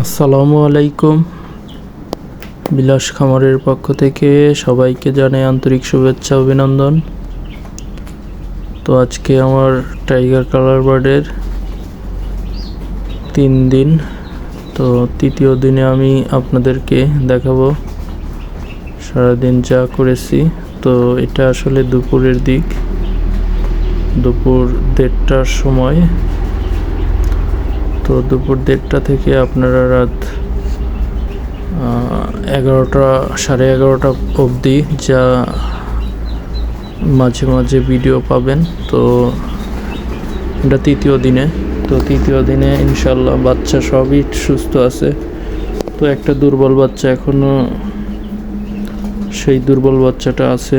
আসসালামু আলাইকুম। বিলাস খামারের পক্ষ থেকে সবাইকে জানাই আন্তরিক শুভেচ্ছা, অভিনন্দন। তো আজকে আমার টাইগার কালার বার্ডের তিন দিন, তো তৃতীয় দিনে আমি আপনাদেরকে দেখাবো। সারাদিন যা করেছি, তো এটা আসলে দুপুরের দিক। দুপুর দেড়টার সময় তো দুপুর দেড়টা থেকে আপনারা রাত এগারোটা, সাড়ে এগারোটা অবধি যা মাঝে মাঝে ভিডিও পাবেন। তো এটা তৃতীয় দিনে। তো তৃতীয় দিনে ইনশাল্লাহ বাচ্চা সবই সুস্থ আছে। তো একটা দুর্বল বাচ্চা এখনও সেই দুর্বল বাচ্চাটা আছে।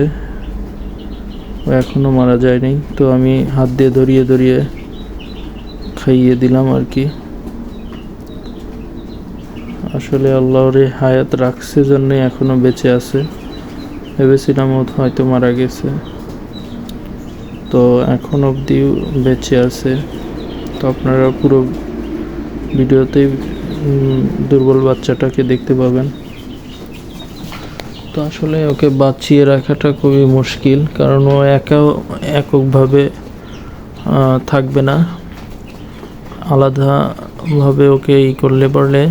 এখনও মারা যায়নি। তো আমি হাত দিয়ে ধরিয়ে ধরিয়ে খাইয়ে দিলাম আর কি। আসলে আল্লাহরে হায়াত রাখছে জন্য এখনও বেঁচে আছে। ভেবেছিলাম ও হয়তো মারা গেছে। তো এখন অবধি বেঁচে আছে। তো আপনারা পুরো ভিডিওতেই দুর্বল বাচ্চাটাকে দেখতে পাবেন। তো আসলে ওকে বাঁচিয়ে রাখাটা খুবই মুশকিল, কারণ ও একা, এককভাবে থাকবে না। আলাদাভাবে ওকে ই করলে পড়লে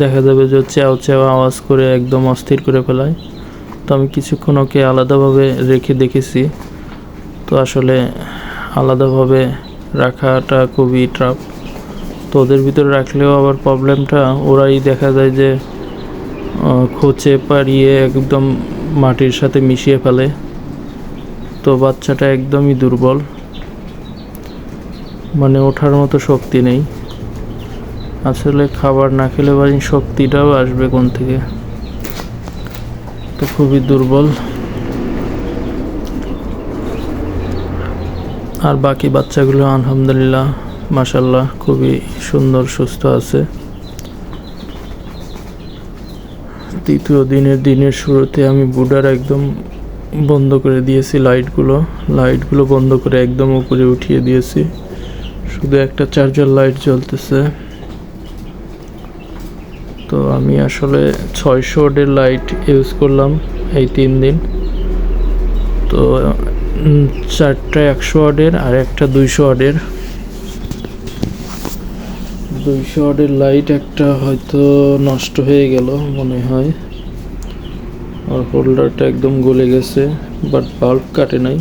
দেখা যাবে যে চেও চেও আওয়াজ করে একদম অস্থির করে ফেলায়। তো আমি কিছুক্ষণ ওকে আলাদাভাবে রেখে দেখেছি। তো আসলে আলাদাভাবে রাখাটা খুবই ট্রাফ তো ওদের ভিতরে রাখলেও আবার প্রবলেমটা ওরাই দেখা যায় যে খোঁচে পাড়িয়ে একদম মাটির সাথে মিশিয়ে ফেলে। তো বাচ্চাটা একদমই দুর্বল। মানে ওঠার মতো শক্তি নেই। আসলে খাবার না খেলে বাড়ি শক্তিটাও আসবে কোন থেকে? তো খুবই দুর্বল। আর বাকি বাচ্চাগুলো আলহামদুলিল্লাহ মাসাল্লাহ খুবই সুন্দর, সুস্থ আছে। তৃতীয় দিনের দিনের শুরুতে আমি বুডার একদম বন্ধ করে দিয়েছি লাইটগুলো। লাইটগুলো বন্ধ করে একদম উপরে উঠিয়ে দিয়েছি। শুধু একটা চার্জার লাইট জ্বলতেছে। তো আমি আসলে ছয়শো ওয়াটের লাইট ইউজ করলাম এই তিন দিন। তো চারটা একশো ওয়াটের আর একটা দুইশো ওয়াটের দুইশো ওয়াটের লাইট একটা হয়তো নষ্ট হয়ে গেল মনে হয়। আর হোল্ডারটা একদম গলে গেছে বাট বাল্ব কাটে নাই।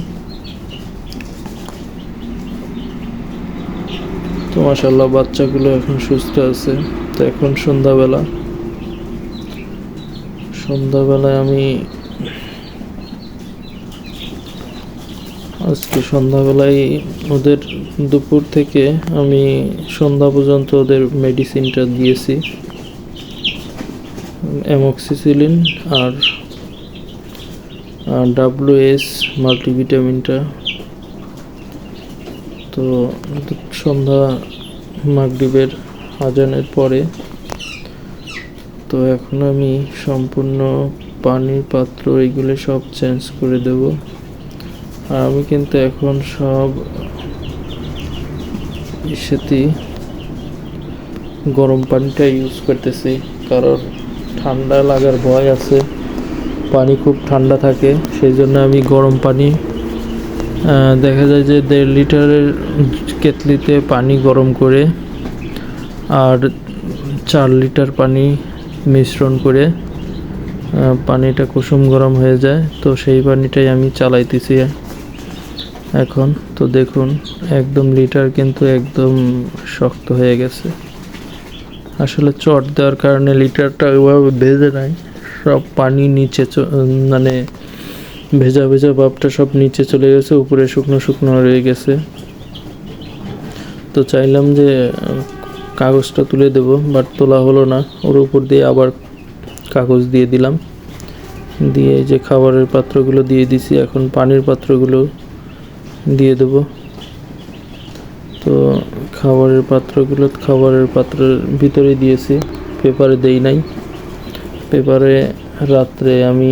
তো মাসাল্লাহ বাচ্চাগুলো এখন সুস্থ আছে। তো এখন সন্ধ্যাবেলা। সন্ধ্যাবেলায় আমি আজকে সন্ধ্যাবেলায় ওদের দুপুর থেকে আমি সন্ধ্যা পর্যন্ত ওদের মেডিসিনটা দিয়েছি। অ্যামক্সিসিলিন আর ডাব্লিউ এস মাল্টিভিটামিনটা তো সন্ধ্যা মাগরিবের আজানের পরে তো এখন আমি সম্পূর্ণ পানির পাত্র এগুলো সব চেঞ্জ করে দেব। আর আমি কিন্তু এখন সব সাথে গরম পানিটা ইউজ করতেছি, কারণ ঠান্ডা লাগার ভয় আছে, পানি খুব ঠান্ডা থাকে, সেই জন্য আমি গরম পানি দেখা যায় যে দেড় লিটারের কেতলিতে পানি গরম করে আর চার লিটার পানি মিশ্রণ করে পানিটা কুসুম গরম হয়ে যায়। তো সেই পানিটাই আমি চালাইতেছি এখন। তো দেখুন, একদম লিটার কিন্তু একদম শক্ত হয়ে গেছে। আসলে চট দেওয়ার কারণে লিটারটা ওইভাবে ভেজে নাই। সব পানি নিচে মানে ভেজা ভেজা ভাবটা সব নিচে চলে গেছে, উপরে শুকনো শুকনো রয়ে গেছে। তো চাইলাম যে, কাগজটা তুলে দেব বাট তোলা হলো না। ওর উপর দিয়ে আবার কাগজ দিয়ে দিলাম। দিয়ে যে খাবারের পাত্রগুলো দিয়ে দিছি, এখন পানির পাত্রগুলো দিয়ে দেব। তো খাবারের পাত্রগুলো খাবারের পাত্রের ভিতরে দিয়েছি, পেপারে দেই নাই। পেপারে রাত্রে আমি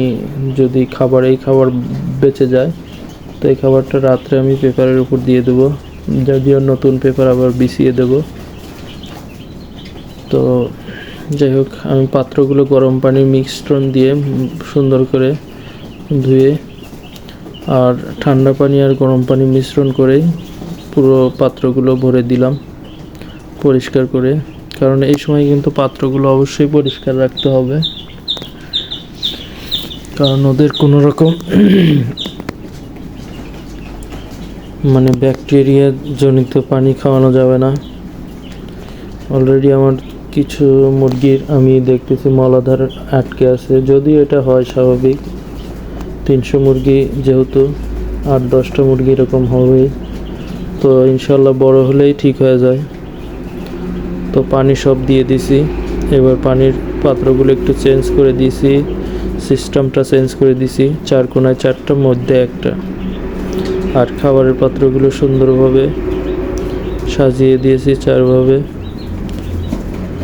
যদি খাবার, এই খাবার বেঁচে যায়, তো এই খাবারটা রাত্রে আমি পেপারের উপর দিয়ে দেবো, যদিও নতুন পেপার আবার বিছিয়ে দেব। তো যাই হোক, আমি পাত্রগুলো গরম পানির মিশ্রণ দিয়ে সুন্দর করে ধুয়ে আর ঠান্ডা পানি আর গরম পানি মিশ্রণ করে পুরো পাত্রগুলো ভরে দিলাম পরিষ্কার করে। কারণ এই সময় কিন্তু পাত্রগুলো অবশ্যই পরিষ্কার রাখতে হবে। কারণ ওদের কোনো রকম মানে ব্যাকটেরিয়া জনিত পানি খাওয়ানো যাবে না। অলরেডি আমার কিছু মুরগির আমি দেখতেছি মলাধার আটকে আছে। যদি এটা হয় স্বাভাবিক, তিনশো মুরগি যেহেতু আট, দশটা মুরগি এরকম হবে, তো ইনশাল্লাহ বড় হলেই ঠিক হয়ে যায়। তো পানি সব দিয়ে দিছি। এবার পানির পাত্রগুলো একটু চেঞ্জ করে দিয়েছি সিস্টেমটা চেঞ্জ করে দিছি। চার কোনায় চারটা, মধ্যে একটা। আর খাবারের পাত্রগুলো সুন্দরভাবে সাজিয়ে দিয়েছি চারভাবে।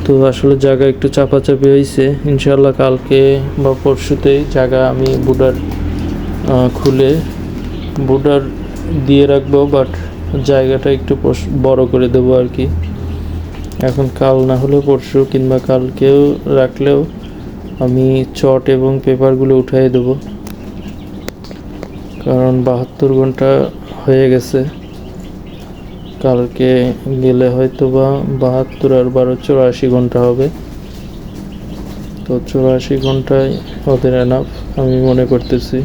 তো আসলে জায়গা একটু চাপাচাপি হয়েছে। ইনশাল্লাহ কালকে বা পরশুতেই জায়গা আমি বুডার খুলে বুডার দিয়ে রাখব, বাট জায়গাটা একটু বড় করে দেবো আর কি। এখন কাল না হলেও পরশু কিংবা কালকেও রাখলেও আমি চট এবং পেপারগুলো উঠাই দেবো। কারণ বাহাত্তর ঘণ্টা হয়ে গেছে। কালকে গেলে হয়তো বা বাহাত্তর আর বারো চৌরাশি ঘণ্টা হবে। তো চৌরাশি ঘন্টায় ওদের এনাফ আমি মনে করতেছি।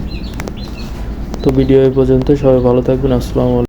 তো ভিডিও এই পর্যন্ত, সবাই ভালো থাকবেন, আসসালামু আলাইকুম।